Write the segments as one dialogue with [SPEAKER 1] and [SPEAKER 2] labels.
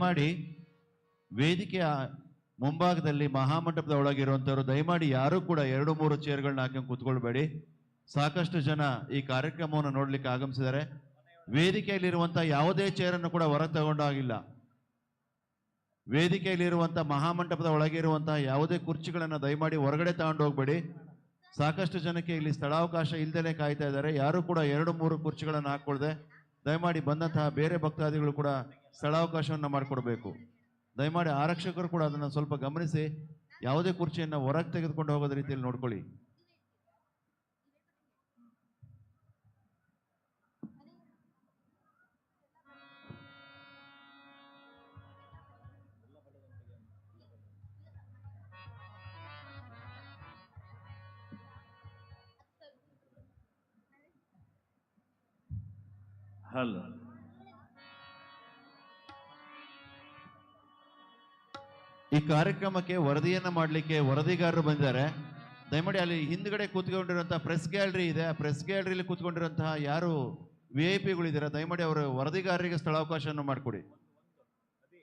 [SPEAKER 1] ದಯಮಾಡಿ ವೇದಿಕೆಯ ಮುಂಭಾಗದಲ್ಲಿ ಮಹಾಮಂಟಪದ ಒಳಗಿರುವಂಥವ್ರು ದಯಮಾಡಿ ಯಾರು ಕೂಡ ಎರಡು ಮೂರು ಚೇರ್ಗಳನ್ನ ಹಾಕಿ ಕೂತ್ಕೊಳ್ಬೇಡಿ. ಸಾಕಷ್ಟು ಜನ ಈ ಕಾರ್ಯಕ್ರಮವನ್ನು ನೋಡ್ಲಿಕ್ಕೆ ಆಗಮಿಸಿದ್ದಾರೆ. ವೇದಿಕೆಯಲ್ಲಿರುವಂಥ ಯಾವುದೇ ಚೇರನ್ನು ಕೂಡ ಹೊರ ತಗೊಂಡಾಗಿಲ್ಲ. ವೇದಿಕೆಯಲ್ಲಿರುವಂಥ ಮಹಾಮಂಟಪದ ಒಳಗಿರುವಂತಹ ಯಾವುದೇ ಕುರ್ಚಿಗಳನ್ನು ದಯಮಾಡಿ ಹೊರಗಡೆ ತಗೊಂಡು ಹೋಗ್ಬೇಡಿ. ಸಾಕಷ್ಟು ಜನಕ್ಕೆ ಇಲ್ಲಿ ಸ್ಥಳಾವಕಾಶ ಇಲ್ದಲೇ ಕಾಯ್ತಾ ಇದ್ದಾರೆ. ಯಾರು ಕೂಡ ಎರಡು ಮೂರು ಕುರ್ಚಿಗಳನ್ನು ಹಾಕೊಳ್ಳದೆ ದಯಮಾಡಿ ಬಂದಂತಹ ಬೇರೆ ಭಕ್ತಾದಿಗಳು ಕೂಡ ಸ್ಥಳಾವಕಾಶವನ್ನು ಮಾಡಿಕೊಡ್ಬೇಕು. ದಯಮಾಡಿ ಆರಕ್ಷಕರು ಕೂಡ ಅದನ್ನು ಸ್ವಲ್ಪ ಗಮನಿಸಿ, ಯಾವುದೇ ಕುರ್ಚಿಯನ್ನು ಹೊರಗೆ ತೆಗೆದುಕೊಂಡು ಹೋಗೋದ ರೀತಿಯಲ್ಲಿ ನೋಡ್ಕೊಳ್ಳಿ.
[SPEAKER 2] ಹಲೋ.
[SPEAKER 1] ಈ ಕಾರ್ಯಕ್ರಮಕ್ಕೆ ವರದಿಯನ್ನ ಮಾಡಲಿಕ್ಕೆ ವರದಿಗಾರರು ಬಂದಿದ್ದಾರೆ. ದಯಮಾಡಿ ಅಲ್ಲಿ ಹಿಂದ್ಗಡೆ ಕೂತ್ಕೊಂಡಿರುವಂಥ ಪ್ರೆಸ್ ಗ್ಯಾಲರಿ ಇದೆ. ಆ ಪ್ರೆಸ್ ಗ್ಯಾಲರಿಲಿ ಕೂತ್ಕೊಂಡಿರುವಂತಹ ಯಾರು ವಿ ಐ ಪಿಗಳಿದ್ದಾರೆ ದಯಮಾಡಿ ಅವರು ವರದಿಗಾರರಿಗೆ ಸ್ಥಳಾವಕಾಶವನ್ನು ಮಾಡಿಕೊಡಿ.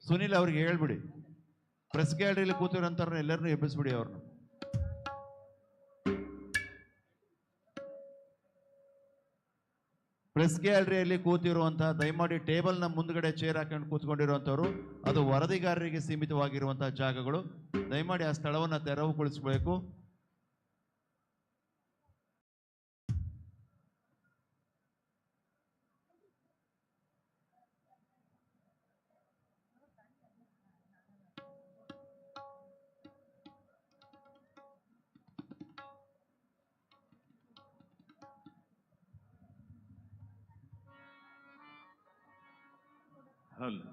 [SPEAKER 1] ಸುನಿಲ್ ಅವ್ರಿಗೆ ಹೇಳ್ಬಿಡಿ. ಪ್ರೆಸ್ ಗ್ಯಾಲರಿಲಿ ಕೂತಿರೋಂಥವ್ರನ್ನ ಎಲ್ಲರನ್ನೂ ಎಬ್ಬಿಸ್ಬಿಡಿ ಅವ್ರನ್ನ. ಪ್ರೆಸ್ ಗ್ಯಾಲರಿಯಲ್ಲಿ ಕೂತಿರುವಂತಹ, ದಯಮಾಡಿ ಟೇಬಲ್ನ ಮುಂದ್ಗಡೆ ಚೇರ್ ಹಾಕೊಂಡು ಕೂತ್ಕೊಂಡಿರುವಂಥವ್ರು, ಅದು ವರದಿಗಾರರಿಗೆ ಸೀಮಿತವಾಗಿರುವಂತಹ ಜಾಗಗಳು. ದಯಮಾಡಿ ಆ ಸ್ಥಳವನ್ನು ತೆರವುಗೊಳಿಸಬೇಕು.
[SPEAKER 2] ಹಲೋ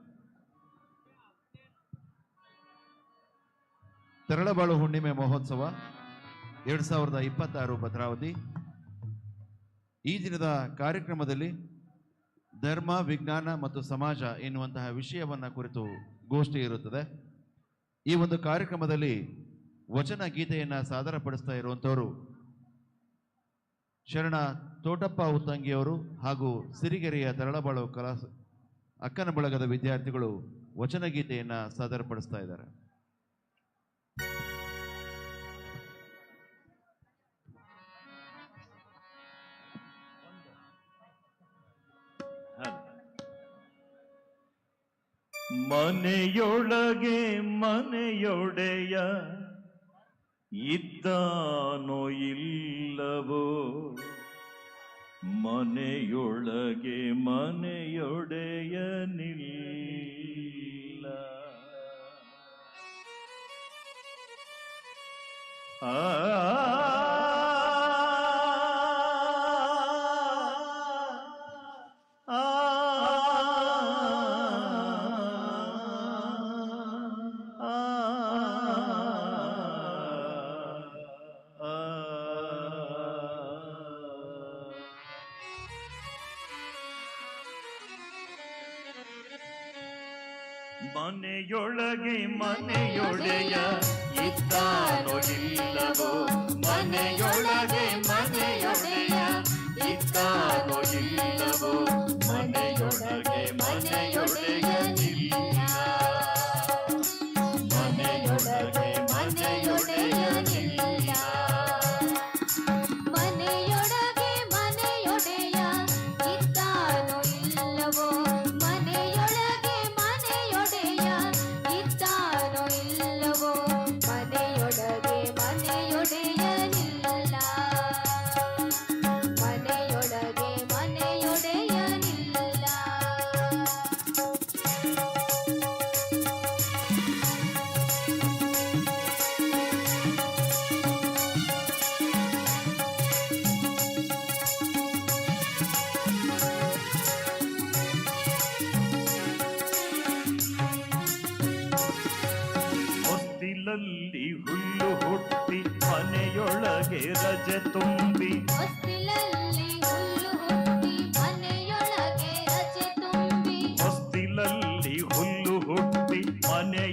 [SPEAKER 1] ತೆರಳಬಾಳು ಹುಣ್ಣಿಮೆ ಮಹೋತ್ಸವ ಎರಡ್ ಸಾವಿರದ ಇಪ್ಪತ್ತಾರು ಭದ್ರಾವತಿ. ಈ ದಿನದ ಕಾರ್ಯಕ್ರಮದಲ್ಲಿ ಧರ್ಮ, ವಿಜ್ಞಾನ ಮತ್ತು ಸಮಾಜ ಎನ್ನುವಂತಹ ವಿಷಯವನ್ನ ಕುರಿತು ಗೋಷ್ಠಿ ಇರುತ್ತದೆ. ಈ ಒಂದು ಕಾರ್ಯಕ್ರಮದಲ್ಲಿ ವಚನ ಗೀತೆಯನ್ನು ಸಾದರಪಡಿಸ್ತಾ ಇರುವಂಥವರು ಶರಣ ತೋಟಪ್ಪ ಉತ್ತಂಗಿಯವರು ಹಾಗೂ ಸಿರಿಗೆರೆಯ ತರಳಬಾಳು ಕಲಾ ಅಕ್ಕನ ಬಳಗದ ವಿದ್ಯಾರ್ಥಿಗಳು ವಚನಗೀತೆಯನ್ನು ಸಾದರಪಡಿಸ್ತಾ ಇದ್ದಾರೆ.
[SPEAKER 2] ಮನೆಯೊಳಗೆ ಮನೆಯೊಡೆಯ ಇದ್ದಾನೋ ಇಲ್ಲವೋ? ಮನೆಯೊಳಗೆ ಮನೆಯೊಡೆಯನಿಲ್ಲ ಮನೆಯೊಳಗೆ ಮನೆಯೊಡೆಯ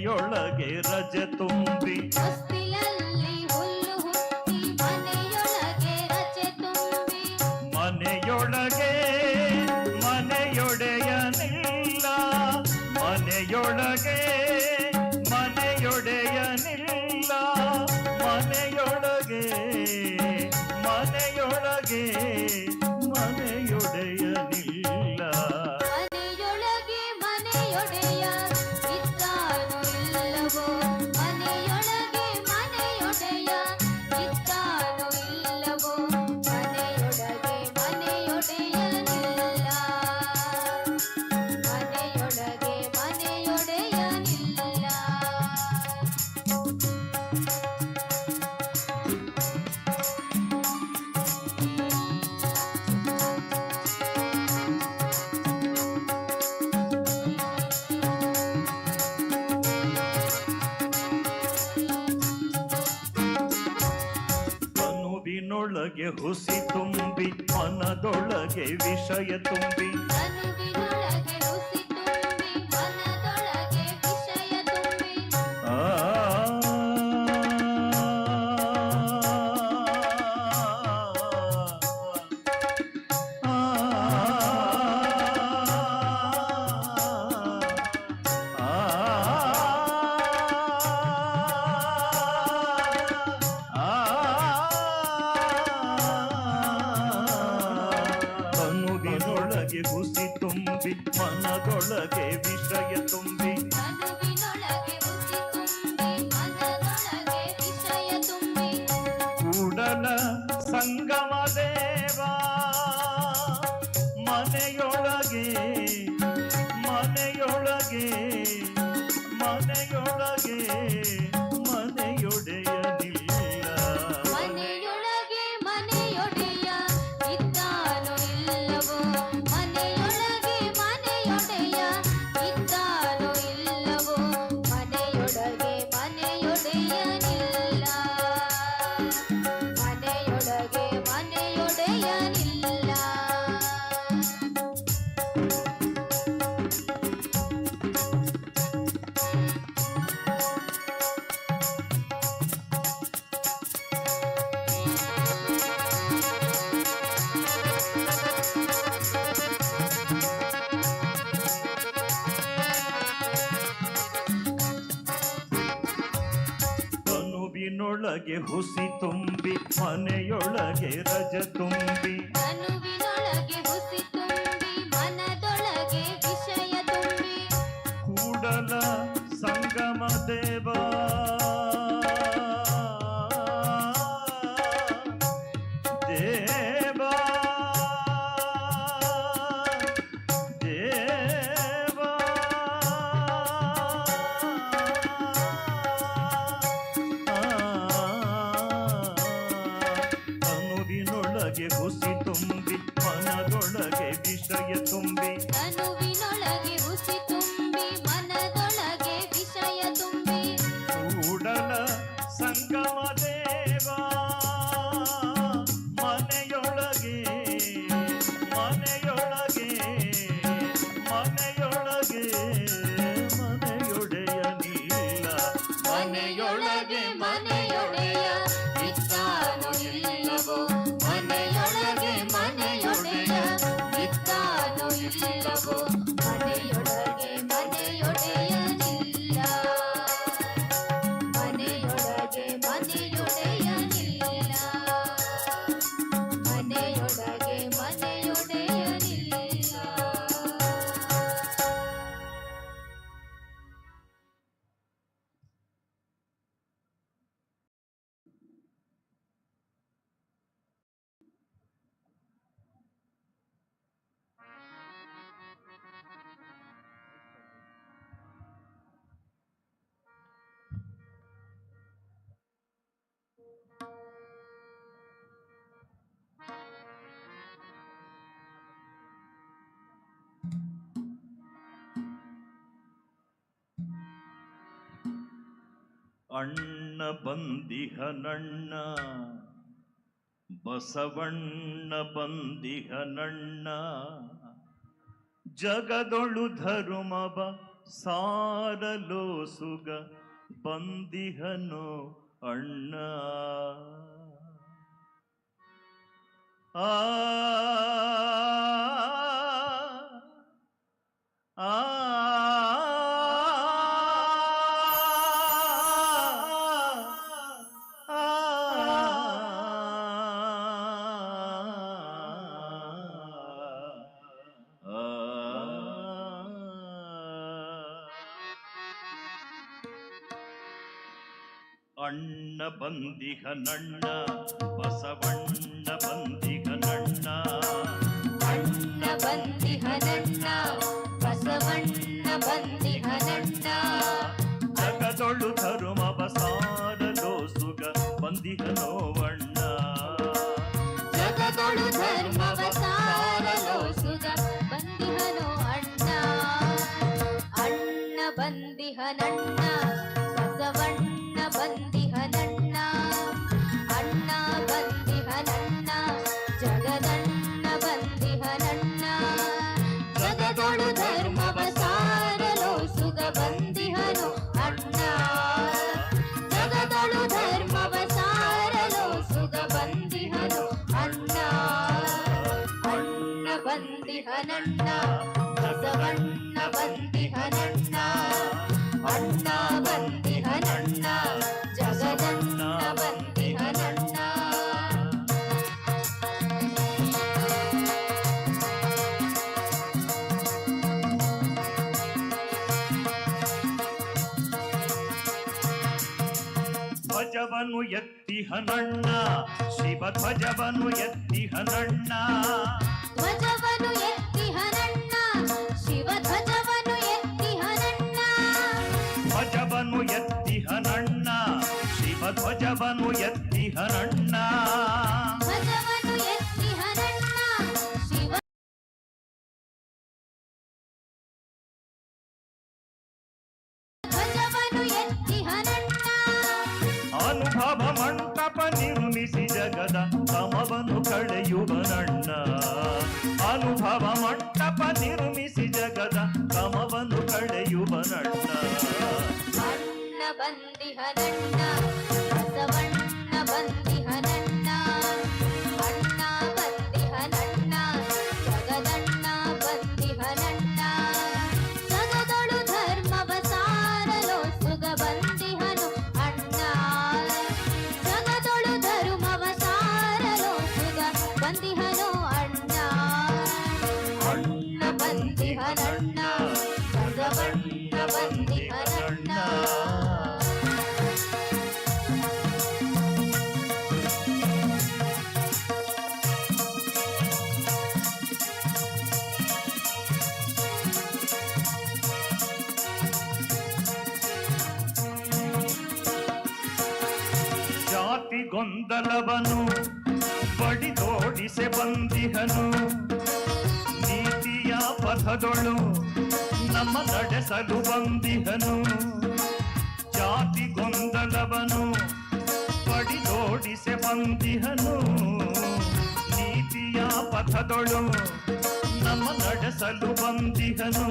[SPEAKER 2] ಮನೆಯೊಳಗೆ ರಜೆ ತುಂಬಿ
[SPEAKER 3] 耶
[SPEAKER 2] ，Husi，你比，Manado，脱鞋
[SPEAKER 3] ，Visaya，你比。ಮನೆಯೊಳಗೆ
[SPEAKER 2] ಹುಸಿ ತುಂಬಿ ಮನೆಯೊಳಗೆ ರಜ ತುಂಬಿ ಅಣ್ಣ ಬಂದಿಹ ನಣ್ಣ ಬಸವಣ್ಣ ಬಂದಿಹ ನಣ್ಣ ಜಗದೊಳು ಧರುಮಬ ಸಾರಲೋಸುಗ ಬಂದಿಹನು ಅಣ್ಣ. ಆ ಆ ಅಣ್ಣ ಬಂದಿಹನಣ್ಣ ಬಸವಣ್ಣ ಬಂದಿಹನಣ್ಣ
[SPEAKER 3] ಅಣ್ಣ
[SPEAKER 2] ಧ್ವಜವನ್ನು ಎತ್ತಿಹನಣ್ಣ ಶಿವ ಧ್ವಜವನ್ನು ಎತ್ತಿಹನಣ್ಣ
[SPEAKER 3] ಧ್ವಜವನ್ನು ಎತ್ತಿಹನಣ್ಣ ಶಿವ ಧ್ವಜವನ್ನು ಎತ್ತಿಹನಣ್ಣ
[SPEAKER 2] ಧ್ವಜವನ್ನು ಎತ್ತಿಹನಣ್ಣ ಶಿವ ಧ್ವಜವನ್ನು ಎತ್ತಿಹನಣ್ಣ
[SPEAKER 3] ಧ್ವಜವನ್ನು
[SPEAKER 2] ನಿರ್ಮಿಸಿ ಜಗದ ಸಮವನ್ನು ಕಳೆಯುವನಣ್ಣ ಅನುಭವ ಮಂಟಪ ನಿರ್ಮಿಸಿ ಜಗದ ಸಮವನ್ನು ಕಳೆಯುವನಣ್ಣ
[SPEAKER 3] ಬಂದಿಹನಣ್ಣ ಬಸವಣ್ಣ ಬಂದಿಹನಣ್ಣ ಬಸವಣ್ಣ ಬಂದಿಹನಣ್ಣ
[SPEAKER 2] ಜಾತಿ ಗೊಂದಲವನು ಬಡಿದೋಡಿಸೆ ಬಂದಿಹನು ಪಥದೊಳು ನಮ್ಮ ನಡೆಸಲು ಬಂದಿಹನು ಜಾತಿ ಗೊಂದಲವನು ಪಡಿದೋಡಿಸೆ ಬಂದಿಹನು ನೀತಿಯ ಪಥದೊಳು ನಮ್ಮ ನಡೆಸಲು ಬಂದಿಹನು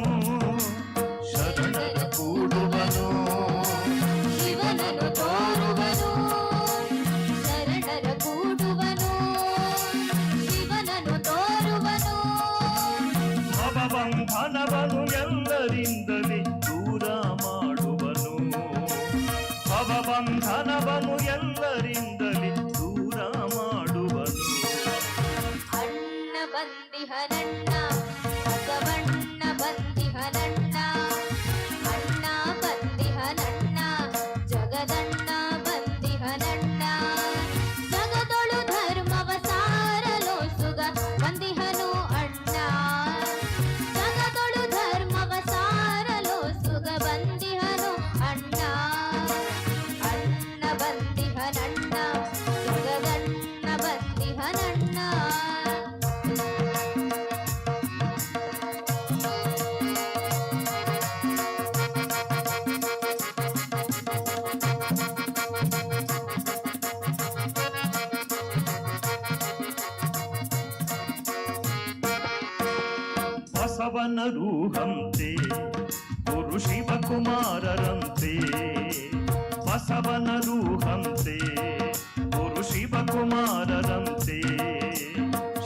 [SPEAKER 2] ಶರಣರ ಕೂಡುವನು. ರೂಹಂತೆ ಗುರು ಶಿವಕುಮಾರರಂತೆ ಬಸವನ ರೂಹಂತೆ ಗುರು ಶಿವಕುಮಾರರಂತೆ.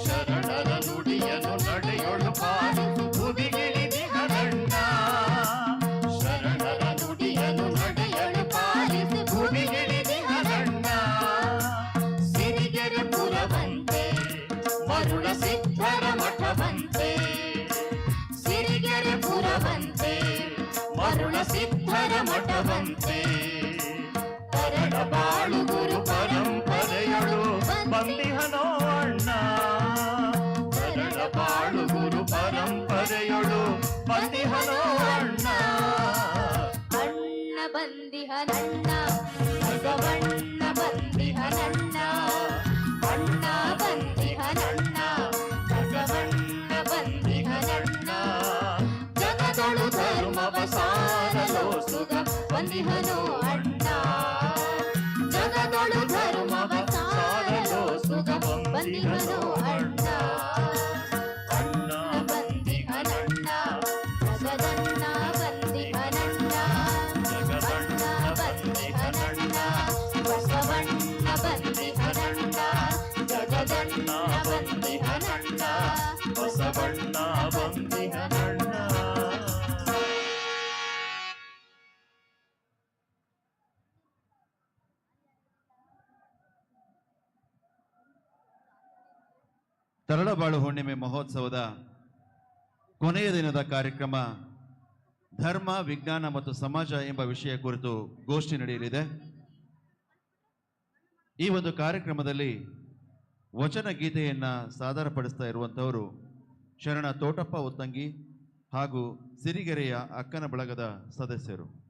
[SPEAKER 2] ಶರಣರ ನುಡಿಯನು ನಡೆಯೊಳು ಪಾಲಿಸಿ ಭುವಿಗಿಳಿದಿಹನಣ್ಣ ಶರಣರ ನುಡಿಯನು ನಡೆಯೊಳು ಪಾಲಿಸಿ ಭುವಿಗಿಳಿದಿಹನಣ್ಣ ಸಿರಿಗೆರೆ ಪುರವಂತೆ ಮರುಳ ಸಿದ್ಧರ ಮಠವಂತೆ ಬಂದಿಹನು
[SPEAKER 1] ತರಳಬಾಳು ಹುಣ್ಣಿಮೆ ಮಹೋತ್ಸವದ ಕೊನೆಯ ದಿನದ ಕಾರ್ಯಕ್ರಮ ಧರ್ಮ, ವಿಜ್ಞಾನ ಮತ್ತು ಸಮಾಜ ಎಂಬ ವಿಷಯ ಕುರಿತು ಗೋಷ್ಠಿ ನಡೆಯಲಿದೆ. ಈ ಒಂದು ಕಾರ್ಯಕ್ರಮದಲ್ಲಿ ವಚನ ಗೀತೆಯನ್ನು ಸಾದರಪಡಿಸ್ತಾ ಇರುವಂಥವರು ಶರಣ ತೋಟಪ್ಪ ಉತ್ತಂಗಿ ಹಾಗೂ ಸಿರಿಗೆರೆಯ ಅಕ್ಕನ ಬಳಗದ ಸದಸ್ಯರು.